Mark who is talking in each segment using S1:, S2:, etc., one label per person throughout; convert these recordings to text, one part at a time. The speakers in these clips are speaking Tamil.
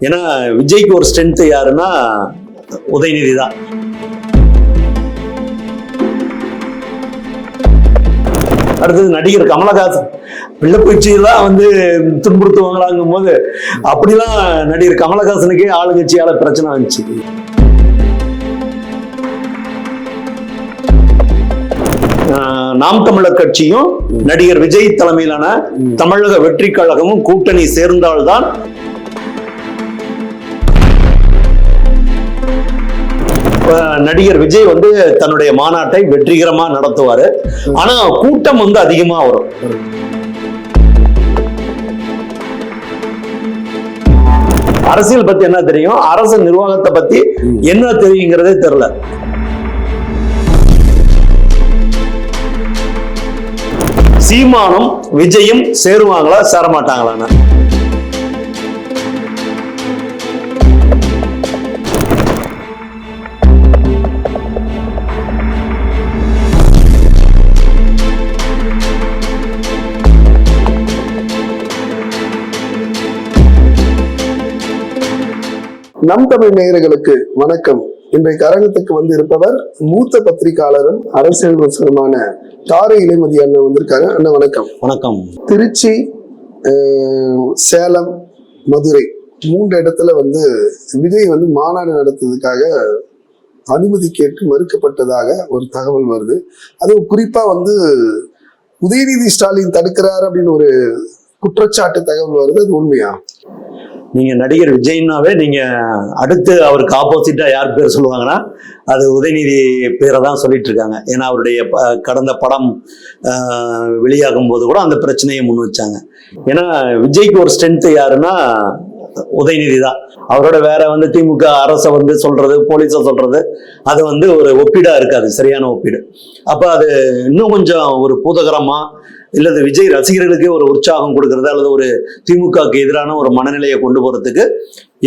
S1: ஏன்னா விஜய்க்கு ஒரு ஸ்ட்ரென்த் யாருன்னா உதயநிதி தான் அடுத்தது நடிகர் கமலஹாசன். பிள்ளைப்பூச்சியெல்லாம் வந்து துன்புறுத்துவாங்களாங்கும் போது அப்படிலாம் நடிகர் கமலஹாசனுக்கே ஆளுங்கட்சியால பிரச்சனை வந்துச்சு. ஆஹ் நாம் தமிழர் கட்சியும் நடிகர் விஜய் தலைமையிலான தமிழக வெற்றி கழகமும் கூட்டணி சேர்ந்தால்தான் நடிகர் விஜய் வந்து தன்னுடைய மாநாட்டை வெற்றிகரமா நடத்துவாரு. ஆனா கூட்டம் வந்து அதிகமா வரும். அரசியல் பத்தி என்ன தெரியும்? அரசு நிர்வாகத்தை பத்தி என்ன தெரியுங்கிறதே தெரியல. சீமானும் விஜயும் சேருவாங்களா சேர
S2: நம் தமிழ் நேயர்களுக்கு வணக்கம். இன்றைக்கு அரங்கத்துக்கு வந்து இருப்பவர் மூத்த பத்திரிகையாளரும் அரசியல் விமர்சனமான தாரை இளைமதி அண்ணன் வந்திருக்காங்க அண்ணன் வணக்கம்.
S1: வணக்கம்.
S2: திருச்சி சேலம் மதுரை மூன்று இடத்துல வந்து விஜய் வந்து மாநாடு நடத்துறதுக்காக அனுமதி கேட்டு மறுக்கப்பட்டதாக ஒரு தகவல் வருது. அதுவும் குறிப்பா வந்து உதயநிதி ஸ்டாலின் தடுக்கிறார் அப்படின்னு ஒரு குற்றச்சாட்டு தகவல் வருது. அது உண்மையா?
S1: நீங்க நடிகர் விஜய்னாவே நீங்க அடுத்து அவருக்கு ஆப்போசிட்டா யார் பேர் சொல்லுவாங்கன்னா அது உதயநிதி பேரை தான் சொல்லிட்டு இருக்காங்க ஏன்னா அவருடைய ப- கடந்த படம் வெளியாகும் போது கூட அந்த பிரச்சனையை முன் வச்சாங்க. ஏன்னா விஜய்க்கு ஒரு ஸ்ட்ரென்த் யாருன்னா உதயநிதி தான். அவரோட வேற வந்து திமுக அரசை வந்து சொல்றது போலீஸை சொல்றது அது வந்து ஒரு ஒப்பீடா இருக்காது சரியான ஒப்பீடு. அப்ப அது இன்னும் கொஞ்சம் ஒரு பூதகரமா இல்லது விஜய் ரசிகர்களுக்கே ஒரு உற்சாகம் கொடுக்கறது அல்லது ஒரு திமுகவுக்கு எதிரான ஒரு மனநிலையை கொண்டு போறதுக்கு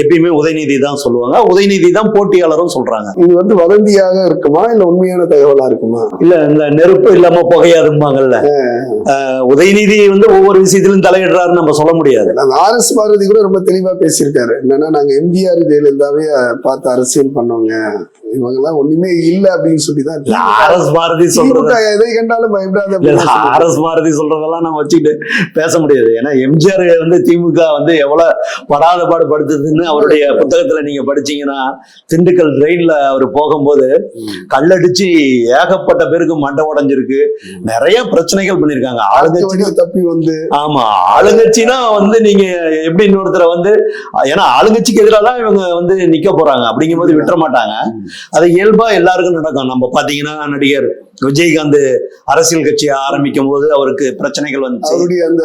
S1: எப்பயுமே உதயநிதி தான் சொல்லுவாங்க. உதயநிதி தான் போட்டியாளரும் சொல்றாங்க.
S2: இது வந்து வதந்தியாக இருக்குமா? இல்ல உண்மையான தகவலா இருக்குமா?
S1: இல்ல இந்த நெருப்பு இல்லாம புகையாதும்பாங்கல்ல உதயநிதி வந்து ஒவ்வொரு விஷயத்திலும் தலையிடுறாருன்னு நம்ம சொல்ல முடியாது.
S2: ஆர் எஸ் பாரதி கூட ரொம்ப தெளிவா பேசியிருக்காரு. என்னன்னா நாங்க எம்ஜிஆர் ஜெயலலிதாவே பார்த்து அரசியல் பண்ணவங்க இவங்க எல்லாம் ஒண்ணுமே இல்ல அப்படின்னு சொல்லி தான்
S1: ஆர் எஸ் பாரதி சொல்றது.
S2: எதை கண்டாலும் பயப்படாத.
S1: ஆர் எஸ் பாரதி சொல்றதெல்லாம் நம்ம வச்சுக்கிட்டு பேச முடியாது. ஏன்னா எம்ஜிஆர் வந்து திமுக வந்து எவ்வளவு படாத பாடு படுத்துதுன்னு அவருடைய புத்தகத்துல நீங்க படிச்சீங்கன்னா திண்டுக்கல் ட்ரெயின்ல அவர் போகும்போது கல்லடிச்சு ஏகப்பட்ட பேருக்கு மண்டை உடைஞ்சிருக்கு. நிறைய பிரச்சனைகள் பண்ணிருக்காங்க ஆளுங்கட்சி
S2: தப்பி வந்து.
S1: ஆமா ஆளுங்கட்சினா வந்து நீங்க எப்படி இன்னொருத்தரை வந்து ஏன்னா ஆளுங்கட்சிக்கு எதிராக தான் இவங்க வந்து நிக்க போறாங்க. அப்படிங்கும்போது விட்டுற மாட்டாங்க. அது இயல்பா எல்லாருக்கும் நடக்கும். நம்ம பாத்தீங்கன்னா நடிகர் விஜயகாந்த் அரசியல் கட்சியை ஆரம்பிக்கும் போது அவருக்கு பிரச்சனைகள் வந்துச்சு
S2: அவருடைய அந்த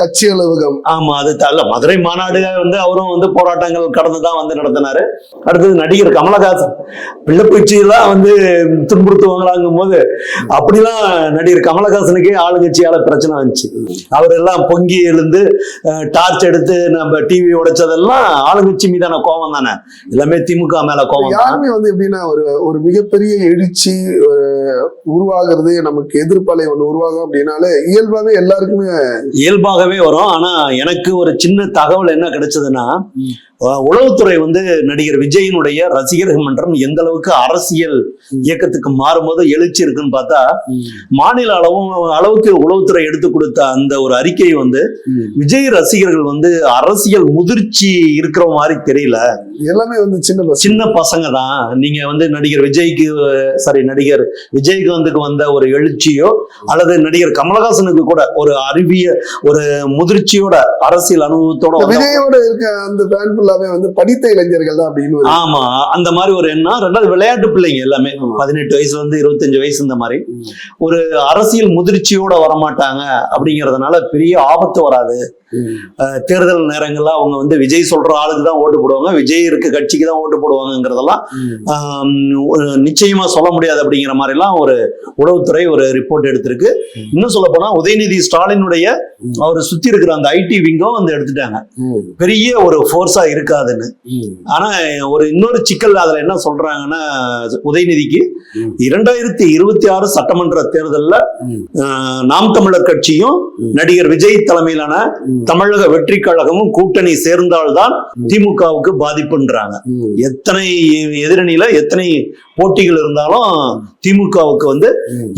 S2: கட்சி அலுவலகம்
S1: ஆமா அது தள்ள மதுரை மாநாடு வந்து அவரும் வந்து போராட்டங்கள் கடந்து தான் வந்து நடத்தினாரு. அடுத்தது நடிகர் கமலஹாசன். பிள்ளைப்பூச்சியெல்லாம் வந்து துன்புறுத்துவாங்களாங்கும் போது அப்படிலாம் நடிகர் கமலஹாசனுக்கே ஆளுங்கட்சியால பிரச்சனை வந்துச்சு. அவர் எல்லாம் பொங்கி எழுந்து டார்ச் எடுத்து நம்ம டிவி உடைச்சதெல்லாம் ஆளுங்கட்சி மீதான கோபம் தானே. எல்லாமே திமுக மேல கோபம்
S2: யாருமே வந்து எப்படின்னா ஒரு ஒரு மிகப்பெரிய எழுச்சி ஒரு உருவாகிறது நமக்கு எதிர்ப்பலை ஒண்ணு உருவாகும் அப்படின்னாலே இயல்பாவே எல்லாருக்குமே
S1: இயல்பாகவே வரும். ஆனா எனக்கு ஒரு சின்ன தகவல் என்ன கிடைச்சதுன்னா உளவுத்துறை வந்து நடிகர் விஜயனுடைய ரசிகர்கள் மன்றம் எந்த அளவுக்கு அரசியல் இயக்கத்துக்கு மாறும்போது எழுச்சி இருக்குன்னு பார்த்தா மாநில அளவும் அளவுக்கு உளவுத்துறை எடுத்து கொடுத்த அந்த ஒரு அறிக்கை வந்து விஜய் ரசிகர்கள் வந்து அரசியல் முதிர்ச்சி இருக்கிற மாதிரி தெரியல.
S2: எல்லாமே வந்து சின்ன
S1: சின்ன பசங்க தான். நீங்க வந்து நடிகர் விஜய்க்கு சாரி நடிகர் விஜயகாந்துக்கு வந்த ஒரு எழுச்சியோ அல்லது நடிகர் கமலஹாசனுக்கு கூட ஒரு அறிவிய ஒரு முதிர்ச்சியோட அரசியல் அனுபவத்தோட
S2: விஜயோட இருக்க அந்த ஃபுல்லாவே வந்து படித்த இளைஞர்கள் தான் அப்படின்னு
S1: ஆமா அந்த மாதிரி ஒரு எண்ணம். ரெண்டாவது விளையாட்டு பிள்ளைங்க எல்லாமே. பதினெட்டு வயசுல இருந்து இருபத்தஞ்சு வயசு இந்த மாதிரி. ஒரு அரசியல் முதிர்ச்சியோட வரமாட்டாங்க அப்படிங்கறதுனால பெரிய ஆபத்து வராது. தேர்தல் நேரங்கள்ல அவங்க வந்து விஜய் சொல்ற ஆளுக்கு தான் ஓட்டு போடுவாங்க விஜய் இருக்க கட்சிக்கு தான் ஓட்டு ஒரு நிச்சயமா சொல்ல முடியாது அப்படிங்கிற மாதிரி எல்லாம் ஒரு உளவுத்துறை ஒரு ரிப்போர்ட் எடுத்திருக்கு. இன்னும் சொல்ல போனா உதயநிதி ஸ்டாலினுடைய அவர் சுத்தி இருக்கிற அந்த ஐடி விங்கும் வந்து எடுத்துட்டாங்க. பெரிய ஒரு ஃபோர்ஸா இருக்காதுன்னு. ஆனா ஒரு இன்னொரு சிக்கல் அதுல என்ன சொல்றாங்கன்னா உதயநிதிக்கு. இரண்டாயிரத்தி இருபத்தி ஆறு சட்டமன்ற தேர்தல்ல நாம் தமிழர் கட்சியும். நடிகர் விஜய் தலைமையிலான தமிழக வெற்றி கழகமும் கூட்டணி சேர்ந்தால்தான் திமுகவுக்கு பாதிப்புன்றாங்க. எத்தனை எதிரணியில எத்தனை போட்டிகள் இருந்தாலும் திமுகவுக்கு வந்து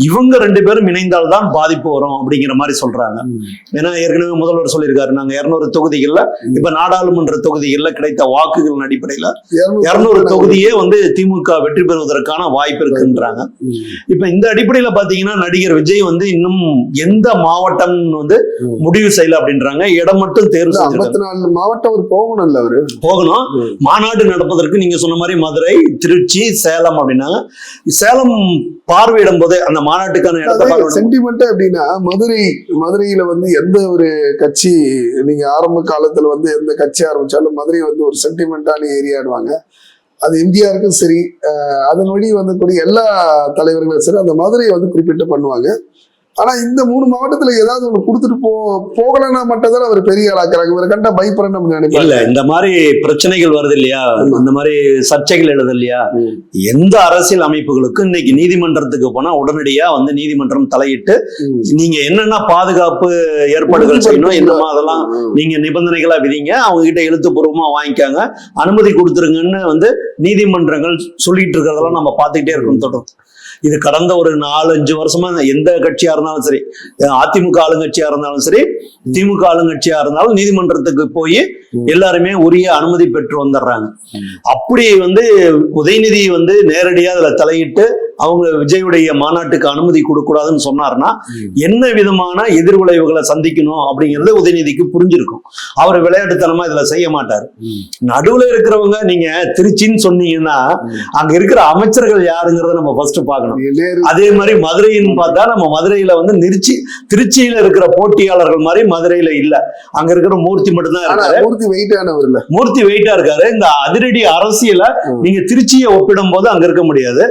S1: இவங்க ரெண்டு பேரும் இணைந்தால்தான் பாதிப்பு வரும் அப்படிங்கிற மாதிரி சொல்றாங்க. ஏன்னா ஏற்கனவே முதல்வர் சொல்லியிருக்காரு நாங்க இருநூறு தொகுதிகள்ல இப்ப நாடாளுமன்ற தொகுதிகள்ல கிடைத்த வாக்குகளின் அடிப்படையில இருநூறு தொகுதியே வந்து திமுக வெற்றி பெறுவதற்கான வாய்ப்பு இருக்குன்றாங்க. இப்ப இந்த அடிப்படையில பாத்தீங்கன்னா நடிகர் விஜய் வந்து இன்னும் எந்த மாவட்டம் வந்து. முடிவு செய்யல அப்படின்றாங்க. இடம் மட்டும் தேர்வு செஞ்சிருக்காங்க.
S2: ஐம்பத்தி நாலு மாவட்டம் அவர் போகணும்ல அவரு.
S1: போகணும். மாநாடு நடப்பதற்கு நீங்க சொன்ன மாதிரி மதுரை திருச்சி சேலம் அப்படின்னாங்க. சேலம் பார்வையிடும் போதே அந்த மாநாட்டுக்கான இடத்தை
S2: சென்டிமெண்ட் அப்படின்னா மதுரை மதுரையில வந்து எந்த ஒரு கட்சி நீங்க ஆரம்ப காலத்துல வந்து எந்த கட்சி ஆரம்பிச்சாலும் மதுரை வந்து ஒரு சென்டிமெண்டான ஏரியாடுவாங்க. அது எம்ஜிஆருக்கும் சரி அதன் வழி வந்து கூடிய எல்லா தலைவர்களும் சரி அந்த மாதிரி வந்து குறிப்பிட்டு பண்ணுவாங்க. ஆனா இந்த மூணு மாவட்டத்துல ஏதாவது ஒண்ணு கொடுத்துட்டு போ போகலன்னா மட்டும் தான் அவர் பெரிய ஆளாக்குறாங்க இவரை கண்டா நினைப்பாங்க
S1: இல்ல இந்த மாதிரி பிரச்சனைகள் வருது இல்லையா. இந்த மாதிரி சர்ச்சைகள் எழுது இல்லையா. எந்த அரசியல் அமைப்புகளுக்கும் இன்னைக்கு நீதிமன்றத்துக்கு போனா உடனடியா வந்து நீதிமன்றம் தலையிட்டு. நீங்க என்னென்ன பாதுகாப்பு ஏற்பாடுகள் செய்யணும் என்னமா அதெல்லாம். நீங்க நிபந்தனைகளா விதிங்க அவங்க கிட்ட எழுத்துப்பூர்வமா வாங்கிக்காங்க அனுமதி கொடுத்துருங்கன்னு வந்து நீதிமன்றங்கள் சொல்லிட்டு இருக்கிறதெல்லாம் நம்ம பார்த்துக்கிட்டே இருக்கோம் தொடரும் இது கடந்த ஒரு நாலஞ்சு வருஷமா எந்த கட்சியா இருந்தாலும் சரி அதிமுக ஆளுங்கட்சியா இருந்தாலும் சரி திமுக ஆளுங்கட்சியா இருந்தாலும் நீதிமன்றத்துக்கு போய். எல்லாருமே உரிய அனுமதி பெற்று வந்துடுறாங்க. அப்படி வந்து உதயநிதி வந்து நேரடியா அதுல தலையிட்டு அவங்க விஜயுடைய மாநாட்டுக்கு அனுமதி கொடுக்கூடாதுன்னு சொன்னாருன்னா
S2: ம்.
S1: என்ன விதமான எதிர்விளைவுகளை சந்திக்கணும் அப்படிங்கிறது உதயநிதிக்கு புரிஞ்சிருக்கும் அவர் விளையாட்டுத்தனமா இதுல செய்ய மாட்டார். நடுவுல இருக்கிறவங்க நீங்க திருச்சின்னு சொன்னீங்கன்னா. அங்க இருக்கிற அமைச்சர்கள் யாருங்கிறத நம்ம ஃபர்ஸ்ட் பார்க்கணும் அதே மாதிரி மதுரைன்னு பார்த்தா நம்ம மதுரையில வந்து திருச்சி திருச்சியில இருக்கிற போட்டியாளர்கள் மாதிரி மதுரையில இல்ல அங்க இருக்கிற மூர்த்தி மட்டும்தான் இருக்காரு
S2: மூர்த்தி இல்ல
S1: மூர்த்தி வெயிட்டா இருக்காரு இந்த அதிரடி அரசியல. நீங்க திருச்சியை ஒப்பிடும் போது அங்க இருக்க முடியாது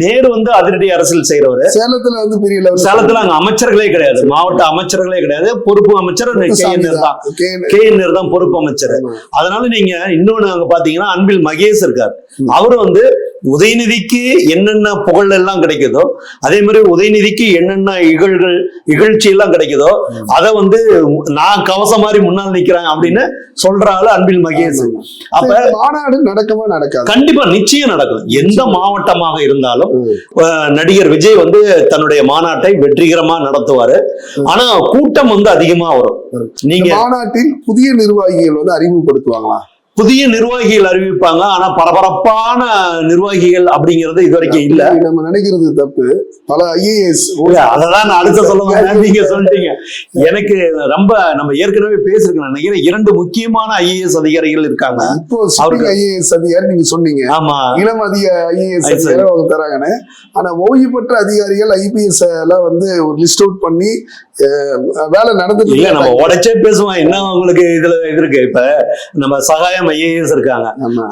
S1: நேரு வந்து அதிரடி அரசியல் செய்யறவரு
S2: சேலத்துல வந்து பெரிய லெவல்
S1: சேலத்துல அங்க அமைச்சர்களே கிடையாது. மாவட்ட அமைச்சர்களே கிடையாது. பொறுப்பு அமைச்சர் கே. என் தான். கே. என். தான் பொறுப்பு அமைச்சர். அதனால நீங்க இன்னொன்னு அங்க பாத்தீங்கன்னா அன்பில் மகேஷ் இருக்கார். அவரு வந்து உதயநிதிக்கு என்னென்ன புகழ் எல்லாம் கிடைக்குதோ அதே மாதிரி உதயநிதிக்கு என்னென்ன இகழ்கள் இகழ்ச்சி எல்லாம் கிடைக்குதோ. அதை வந்து நான் கவசம் மாதிரி முன்னால் நிக்கிறேன் அப்படின்னு சொல்ற ஆளு அன்பில் மகேஷ். அப்ப
S2: மாநாடு நடக்குமா நடக்காது?
S1: கண்டிப்பா நிச்சயம் நடக்கும். எந்த மாவட்டமாக இருந்தாலும் நடிகர் விஜய் வந்து தன்னுடைய மாநாட்டை வெற்றிகரமா நடத்துவாரு. ஆனா கூட்டம் வந்து அதிகமா வரும். நீங்க
S2: மாநாட்டில் புதிய நிர்வாகிகள் வந்து அறிமுகப்படுத்துவாங்களா?
S1: புதிய நிர்வாகிகள் அறிவிப்பாங்க. ஆனா பரபரப்பான நிர்வாகிகள் அப்படிங்கிறது இது வரைக்கும் இல்ல.
S2: நம்ம நினைக்கிறது தப்பு. பல ஐஏஎஸ்
S1: அததான் நான் அடுத்த சொல்ல வந்தேன். நீங்க சொல்லிட்டீங்க. எனக்கு ரொம்ப நம்ம ஏற்கனவே பேசிருக்கோம் நினைக்கிறேன் இரண்டு முக்கியமான ஐஏஎஸ் அதிகாரிகள் இருக்காங்க.
S2: இப்போ
S1: அவருக்கு-
S2: ஐஏஎஸ் அதிகாரி நீங்க சொன்னீங்க.
S1: ஆமா.
S2: இளம் அதிக ஐஏஎஸ் தராங்கன்னு ஆனா ஓய்வு பெற்ற அதிகாரிகள் ஐபிஎஸ் எல்லாம் வந்து ஒரு லிஸ்ட் அவுட் பண்ணி வேலை நடந்துட்டு
S1: இல்ல நம்ம. உடைச்சே பேசுவோம். என்ன உங்களுக்கு இதுல இது இருக்கு இப்ப நம்ம சகாயம் ஐஏஎஸ் இருக்காங்க.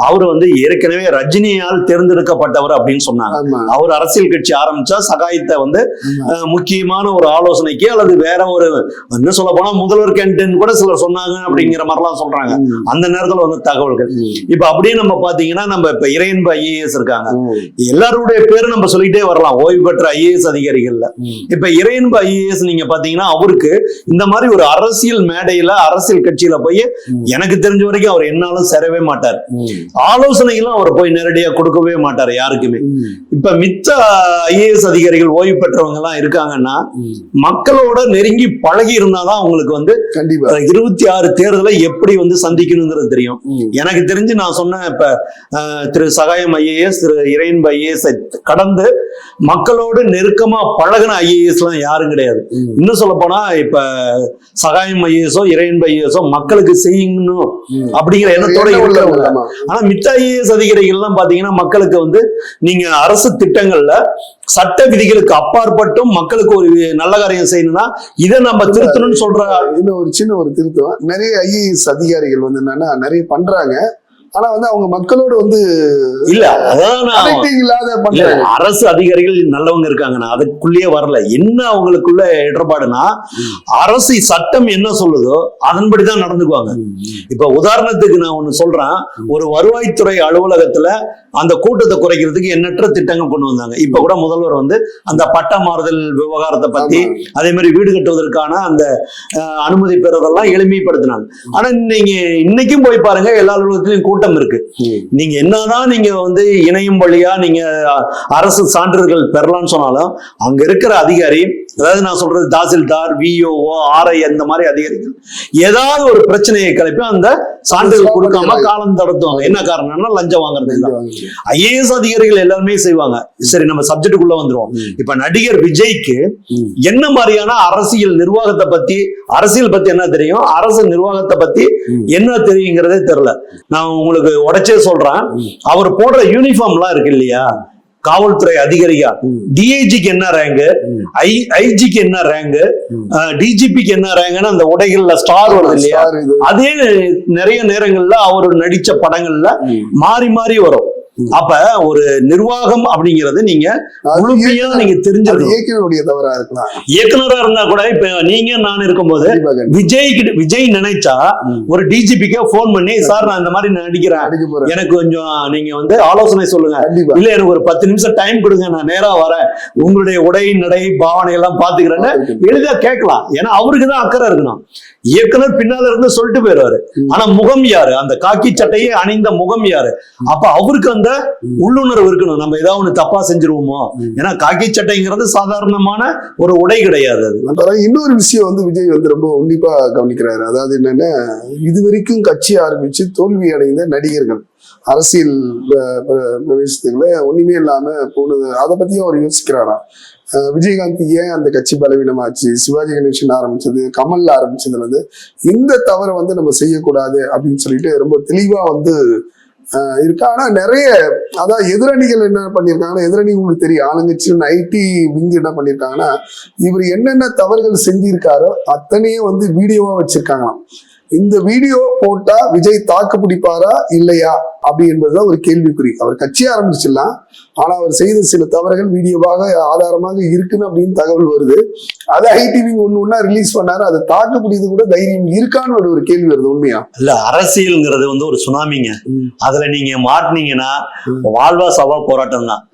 S1: அவர் வந்து ஏற்கனவே ரஜினியால் தேர்ந்தெடுக்கப்பட்டவர் அப்படின்னு சொன்னாங்க. அவர் அரசியல் கட்சி ஆரம்பிச்சா சகாயத்தை வந்து முக்கியமான ஒரு ஆலோசனைக்கு அல்லது வேற ஒரு என்ன சொல்ல போனா முதல்வர் கேன்டீன் கூட சிலர் சொன்னாங்க அப்படிங்கிற மாதிரிலாம் சொல்றாங்க. அந்த நேரத்துல வந்து தகவல்கள். இப்ப அப்படியே நம்ம பாத்தீங்கன்னா நம்ம இப்ப இறையன்பு ஐஏஎஸ் இருக்காங்க. எல்லாருடைய பேரும் நம்ம சொல்லிட்டே வரலாம். ஓய்வு பெற்ற ஐஏஎஸ் அதிகாரிகள்ல. இப்ப இறையன்பு ஐஏஎஸ் நீங்க பாத்தீங்கன்னா அவருக்கு இந்த மாதிரி ஒரு அரசியல் மேடையில அரசியல் கட்சியில போய். எனக்கு தெரிஞ்ச வரைக்கும் அவர் என்னாலும் சேரவே மாட்டார். ஆலோசனைகளும் அவர் போய் நேரடியா கொடுக்கவே மாட்டார் யாருக்குமே. இப்ப மித்த ஐஏஎஸ் அதிகாரிகள் ஓய்வு பெற்றவங்க எல்லாம் இருக்காங்கன்னா. மக்களோட நெருங்கி பழகி இருந்தாதான் அவங்களுக்கு வந்து
S2: கண்டிப்பா
S1: இருபத்தி ஆறு தேர்தலை எப்படி வந்து சந்திக்கணுங்கிறது தெரியும். எனக்கு தெரிஞ்சு நான் சொன்ன இப்ப திரு சகாயம் ஐஏஎஸ் திரு இறையன்பு ஐஏஎஸ் கடந்து மக்களோடு நெருக்கமா பழகின ஐஏஎஸ் எல்லாம் யாரும் கிடையாது
S2: ம்.
S1: இன்னும் சொல்ல போனா இப்ப சகாயம் ஐஏஎஸோ இறையன்பு ஐஏஎஸோ மக்களுக்கு செய்யணும். அப்படிங்கிற எண்ணத்தோட இருக்கிறவங்க. ஆனா மித்த ஐஏஎஸ் அதிகாரிகள் எல்லாம் பாத்தீங்கன்னா மக்களுக்கு வந்து நீங்க அரசு திட்டங்கள்ல சட்ட விதிகளுக்கு அப்பாற்பட்டும் மக்களுக்கு ஒரு நல்ல காரியம் செய்யணும்னா இதை நம்ம திருத்தணும்னு சொல்ற
S2: இன்னும் ஒரு சின்ன ஒரு திருத்தம் நிறைய ஐஏஎஸ் அதிகாரிகள் வந்து என்னன்னா நிறைய பண்றாங்க ஆனா வந்து அவங்க மக்களோட வந்து
S1: இல்ல அதான் அரசு அதிகாரிகள் நல்லவங்க இருக்காங்க நான் அதுக்குள்ளேயே வரல. என்ன அவங்களுக்குள்ள இடர்பாடுனா அரசு சட்டம் என்ன சொல்லுதோ அதன்படிதான் நடந்துக்குவாங்க. இப்ப உதாரணத்துக்கு நான் ஒண்ணு சொல்றேன். ஒரு வருவாய்த்துறை அலுவலகத்துல அந்த கூட்டத்தை குறைக்கிறதுக்கு எண்ணற்ற திட்டங்கள் கொண்டு வந்தாங்க. இப்ப கூட முதல்வர் வந்து அந்த பட்டா மாறுதல் விவகாரத்தை பத்தி அதே மாதிரி வீடு கட்டுவதற்கான அந்த அனுமதி பெறதெல்லாம் எளிமைப்படுத்தினாங்க. ஆனா நீங்க இன்னைக்கும் போய் பாருங்க எல்லா அலுவலகத்திலயும் கூட்டம் இருக்கு. நீங்க என்னதான் நீங்க வந்து இணையம் வழியா நீங்க அரசு சான்றிதழ்கள் பெறலாம்னு சொன்னாலும் அங்க இருக்கிற அதிகாரி அதாவது நான் சொல்றது தாசில்தார் விஓஓ ஆர்ஐ அந்த மாதிரி அதிகாரிகள் ஏதாவது ஒரு பிரச்சனையை கிளப்பி அந்த சான்றிதழ் கொடுக்காம காலம் தடுத்துவாங்க. என்ன காரணம்னா லஞ்சம் வாங்குறதுக்கு தான். ஐஏஎஸ் அதிகாரிகள் எல்லாருமே செய்வாங்க. சரி நம்ம சப்ஜெக்டுக்குள்ள வந்துருவோம். இப்ப நடிகர் விஜய்க்கு என்ன மாதிரியான அரசியல் நிர்வாகத்தை பத்தி அரசியல் பத்தி என்ன தெரியும்? அரசு நிர்வாகத்தை பத்தி என்ன தெரியுங்கிறதே தெரியல. நான் உங்களுக்கு உடைச்சே சொல்றேன். அவர் போடுற யூனிஃபார்ம்லாம் இருக்கு இல்லையா? காவல்துறை அதிகாரியா? டிஐஜிக்கு என்ன ரேங்க் ஐ ஐஜிக்கு என்ன ரேங்க் டிஜிபிக்கு என்ன ரேங்க்னு அந்த உடைகள்ல ஸ்டார் வருது இல்லையா. அதே நிறைய நேரங்கள்ல அவர் நடிச்ச படங்கள்ல மாறி மாறி வரும். அப்ப ஒரு நிர்வாகம் அப்படிங்கறது நீங்க முழுமையா நீங்க தெரிஞ்சிருக்கணும்.
S2: இயக்குனருடைய தவறா இருக்கலாம்.
S1: இயக்குனரா இருந்தா கூட இப்ப நீங்க நான் இருக்கும்போது. விஜய் விஜய் நினைச்சா. ஒரு டிஜிபிக்கே போன் பண்ணி சார் நான் இந்த மாதிரி நடிக்கிறேன். எனக்கு கொஞ்சம் நீங்க வந்து ஆலோசனை சொல்லுங்க. இல்ல எனக்கு ஒரு பத்து நிமிஷம் டைம் கொடுங்க நான் நேரா வரேன். உங்களுடைய உடை நடை பாவனை எல்லாம் பாத்துக்கிறேன்னு எளிதா கேட்கலாம். ஏன்னா அவருக்கு தான் அக்கறை இருக்கணும். இயக்குனர் பின்னால இருந்து சொல்லிட்டு போயிடுவாரு. ஆனா முகம் யாரு? அந்த காக்கி சட்டையை அணிந்த முகம் யாரு? அப்ப அவருக்கு அந்த. உள்ளுணர்வு இருக்கணும். நம்ம ஏதாவது ஒண்ணு தப்பா செஞ்சிருவோமோ. ஏன்னா காக்கி சட்டைங்கிறது சாதாரணமான ஒரு உடை கிடையாது அது.
S2: இன்னொரு விஷயம் வந்து விஜய் வந்து ரொம்ப உன்னிப்பா கவனிக்கிறாரு. அதாவது என்னன்னா இது வரைக்கும் கட்சி ஆரம்பிச்சு தோல்வி அடைந்த நடிகர்கள் அரசியல் பிரவேசத்துக்குள்ள ஒண்ணுமே இல்லாம போனது அதை பத்தியும் அவர் யோசிக்கிறாராம் விஜயகாந்த் ஏன் அந்த கட்சி பலவீனமாச்சு? சிவாஜி கணேசன் ஆரம்பிச்சது கமல் ஆரம்பிச்சதுல இருந்து இந்த தவறை வந்து நம்ம செய்யக்கூடாது அப்படின்னு சொல்லிட்டு ரொம்ப தெளிவா வந்து அஹ், இருக்கு. ஆனா நிறைய அதான் எதிரணிகள் என்ன பண்ணியிருக்காங்கன்னா எதிரணி உங்களுக்கு தெரியும் ஆளுங்கட்சியில் ஐடி விங் என்ன பண்ணியிருக்காங்கன்னா இவர் என்னென்ன தவறுகள் செஞ்சிருக்காரோ அத்தனையும் வந்து வீடியோவா வச்சிருக்காங்களாம். இந்த வீடியோ போட்டா விஜய் தாக்கு பிடிப்பாரா இல்லையா? அப்படி என்பதுதான் ஒரு கேள்விக்குறி. அவர் கட்சி ஆரம்பிச்சிடலாம். ஆனா அவர் செய்த சில தவறுகள் வீடியோவாக ஆதாரமாக இருக்குன்னு அப்படின்னு தகவல் வருது. அது ஐடிவி ஒண்ணு ஒண்ணா ரிலீஸ் பண்ணாரு. அதை தாக்கு பிடிக்கிறது கூட தைரியம் இருக்கான்னு ஒரு கேள்வி வருது உண்மையா?
S1: இல்ல அரசியல்ங்கிறது வந்து ஒரு சுனாமிங்க. அதுல நீங்க மாட்டினீங்கன்னா. வாழ்வா சவா போராட்டம் தான்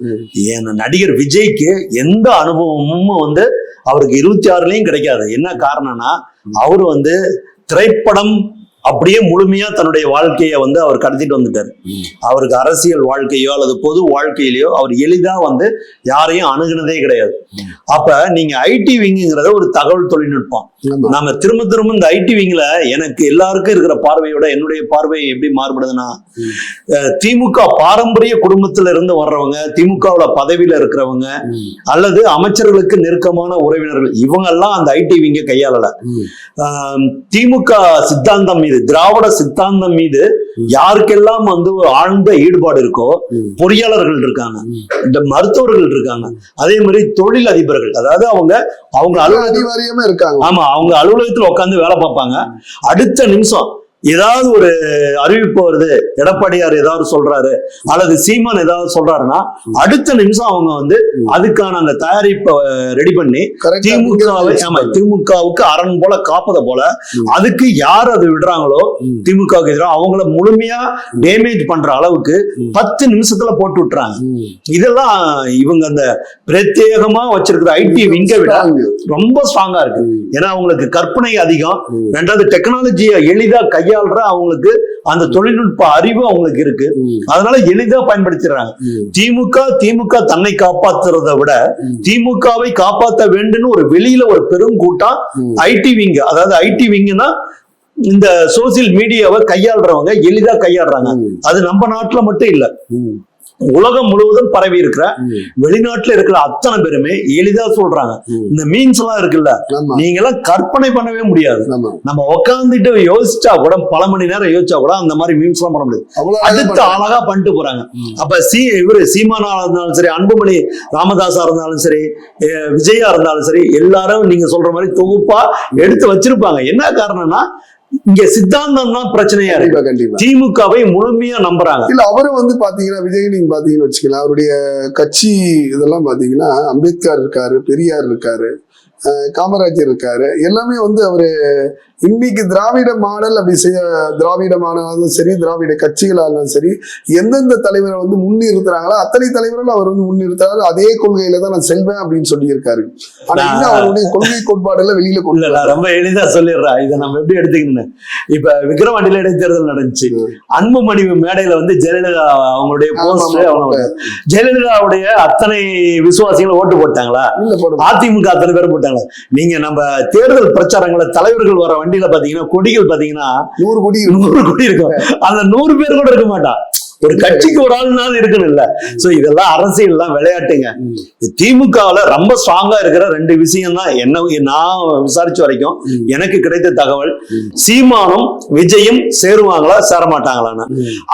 S1: நடிகர் விஜய்க்கு எந்த அனுபவமும் வந்து அவருக்கு இருபத்தி ஆறுலயும் கிடைக்காது. என்ன காரணம்னா அவர் வந்து திரைப்படம் அப்படியே முழுமையா தன்னுடைய வாழ்க்கையை வந்து அவர் கடத்திட்டு வந்துட்டார். அவருக்கு அரசியல் வாழ்க்கையோ அல்லது பொது வாழ்க்கையிலயோ அவர் எளிதா வந்து யாரையும் அணுகுனதே கிடையாது. அப்ப நீங்க ஐடி விங்குங்கிறத ஒரு தகவல் தொழில்நுட்பம்.
S2: ஆமா.
S1: நாம திரும்ப திரும்ப இந்த ஐடி விங்ல எனக்கு எல்லாருக்கும் இருக்கிற பார்வையோட என்னுடைய பார்வை எப்படி மாறுபடுதுன்னா திமுக பாரம்பரிய குடும்பத்துல இருந்து வர்றவங்க திமுகவுல பதவியில இருக்கிறவங்க. அல்லது அமைச்சர்களுக்கு நெருக்கமான உறவினர்கள் இவங்கெல்லாம் அந்த ஐடி விங்க கையாளல. திமுக சித்தாந்தம் மீது திராவிட சித்தாந்தம் மீது யாருக்கெல்லாம் வந்து ஒரு ஆழ்ந்த ஈடுபாடு இருக்கோ. பொறியாளர்கள் இருக்காங்க. இந்த மருத்துவர்கள் இருக்காங்க அதே மாதிரி தொழில் அதிபர்கள் அதாவது அவங்க அவங்க அலுவலக
S2: அனிவாரியமா இருக்காங்க
S1: ஆமா அவங்க அலுவலகத்துல உட்காந்து வேலை பார்ப்பாங்க அடுத்த நிமிஷம் ஏதாவது ஒரு அறிவிப்பு வருது எடப்பாடியார் ஏதாவது சொல்றாரு அல்லது சீமான் ஏதாவது சொல்றாருன்னா அடுத்த நிமிஷம் அவங்க வந்து அதுக்கான அந்த தயாரிப்பை ரெடி பண்ணி திமுகவை ஆமா திமுகவுக்கு அரண் போல காப்பதை போல. அதுக்கு யார் அது விடுறாங்களோ. திமுகவுக்கு எதிராக அவங்கள முழுமையா டேமேஜ் பண்ற அளவுக்கு. பத்து நிமிஷத்துல போட்டு விட்டுறாங்க. இதெல்லாம் இவங்க அந்த பிரத்யேகமா வச்சிருக்கிற ஐடி விங்க விட. ரொம்ப ஸ்ட்ராங்கா இருக்கு. ஏன்னா அவங்களுக்கு கற்பனை அதிகம். ரெண்டாவது டெக்னாலஜியை எளிதா கையாளுற அவங்களுக்கு அந்த தொழில்நுட்ப அறிவு அவங்களுக்கு இருக்கு. அதனால எளிதா பயன்படுத்திடுறாங்க. திமுக திமுக தன்னை காப்பாத்துறத விட. திமுகவை காப்பாத்த வேண்டும்னு ஒரு வெளியில ஒரு பெரும் கூட்டம். ஐடி விங் அதாவது ஐடி விங்னா இந்த சோசியல் மீடியாவை கையாளுறவங்க எளிதா கையாளுறாங்க
S2: ம்.
S1: அது நம்ம நாட்டுல மட்டும் இல்ல. உலகம் முழுவதும் பரவி இருக்கிற. வெளிநாட்டுல இருக்கிற அத்தனை பேருமே எளிதா சொல்றாங்க. இந்த மீன்ஸ் எல்லாம் இருக்குல்ல நீங்க எல்லாம் கற்பனை பண்ணவே முடியாது நம்ம உட்காந்துட்டு யோசிச்சா கூட பல மணி நேரம் யோசிச்சா கூட அந்த மாதிரி மீம்ஸ் எல்லாம் பண்ண முடியாது அடுத்து. அழகா பண்ணிட்டு போறாங்க. அப்ப சி இவரு சீமானா இருந்தாலும் சரி அன்புமணி ராமதாஸா இருந்தாலும் சரி விஜயா இருந்தாலும் சரி எல்லாரும் நீங்க சொல்ற மாதிரி தொகுப்பா எடுத்து வச்சிருப்பாங்க என்ன காரணம்னா இங்க சித்தாந்தம் தான் பிரச்சனையா இருக்கு.
S2: கண்டிப்பா
S1: திமுகவை முழுமையா நம்புறாங்க.
S2: இல்ல அவரும் வந்து பாத்தீங்கன்னா விஜய் நீங்க பாத்தீங்கன்னு வச்சுக்கலாம். அவருடைய கட்சி இதெல்லாம் பாத்தீங்கன்னா அம்பேத்கர் இருக்காரு பெரியார் இருக்காரு. காமராஜர் இருக்காரு. எல்லாமே வந்து அவரு இன்னைக்கு திராவிட மாடல் அப்படி செய்ய திராவிட மாடலாலும் சரி திராவிட கட்சிகளாலும் சரி எந்தெந்த தலைவரை வந்து முன்னிறுத்துறாங்களோ அத்தனை தலைவர்களும் அவர் வந்து முன்னிறுத்துறாரு. அதே கொள்கையில தான் நான் செல்வேன் அப்படின்னு சொல்லியிருக்காரு. ஆனா இன்னும் அவருடைய கொள்கை கோட்பாடுல வெளியில கொண்டு
S1: ரொம்ப எளிதா சொல்லிடுறேன் இதை நம்ம எப்படி எடுத்துக்கணும் இப்ப விக்ரவாண்டியில இடைத்தேர்தல் நடந்துச்சு. அன்புமணி மேடையில வந்து ஜெயலலிதா அவங்களுடைய ஜெயலலிதாவுடைய அத்தனை விசுவாசிகள் ஓட்டு போட்டாங்களா? அதிமுக அத்தனை பேர் போட்டாங்க நீங்க நம்ம தேர்தல் பிரச்சாரங்கள தலைவர்கள் வர வண்டியில பாத்தீங்கன்னா கொடிகள் பாத்தீங்கன்னா
S2: நூறு கோடி
S1: நூறு கோடி இருக்கும். அந்த நூறு பேர் கூட இருக்க மாட்டான். ஒரு கட்சிக்கு ஒரு ஆளுனாலும் இருக்கணும் இல்ல சோ இதெல்லாம் அரசியல் எல்லாம் விளையாட்டுங்க திமுகவுல ரொம்ப ஸ்ட்ராங்கா இருக்கிற ரெண்டு விஷயம் தான் என்ன நான் விசாரிச்ச வரைக்கும் எனக்கு கிடைத்த தகவல் சீமானும் விஜயும் சேருவாங்களா சேர மாட்டாங்களான்னு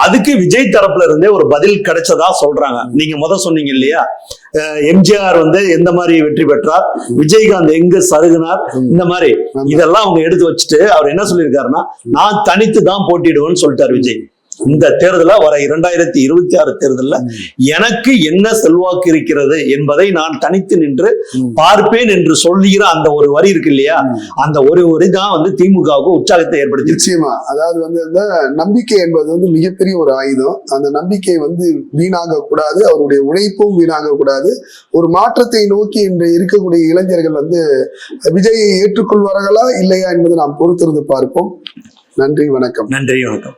S1: அதுக்கு விஜய் தரப்புல இருந்தே ஒரு பதில் கிடைச்சதா சொல்றாங்க. நீங்க முத சொன்னீங்க இல்லையா? அஹ் எம்ஜிஆர் வந்து எந்த மாதிரி வெற்றி பெற்றார்? விஜயகாந்த் எங்க சருகுனார்? இந்த மாதிரி. இதெல்லாம் அவங்க எடுத்து வச்சுட்டு அவர் என்ன சொல்லியிருக்காருன்னா நான் தனித்து தான் போட்டிடுவேன்னு சொல்லிட்டார் விஜய். இந்த தேர்தல வர இரண்டாயிரத்தி இருபத்தி ஆறு தேர்தல்ல எனக்கு என்ன செல்வாக்கு இருக்கிறது என்பதை நான் தனித்து நின்று. பார்ப்பேன் என்று சொல்லுகிற அந்த ஒரு வரி இருக்கு இல்லையா. அந்த ஒரு வரி தான் வந்து திமுகவுக்கு உற்சாகத்தை ஏற்படுத்தி
S2: நிச்சயமா. அதாவது வந்து அந்த நம்பிக்கை என்பது வந்து மிகப்பெரிய ஒரு ஆயுதம். அந்த நம்பிக்கை வந்து வீணாக கூடாது அவருடைய உழைப்பும் வீணாக கூடாது ஒரு மாற்றத்தை நோக்கி இன்று இருக்கக்கூடிய இளைஞர்கள் வந்து விஜயை ஏற்றுக்கொள்வார்களா இல்லையா என்பதை நாம் பொறுத்திருந்து பார்ப்போம். நன்றி வணக்கம்.
S1: நன்றி வணக்கம்.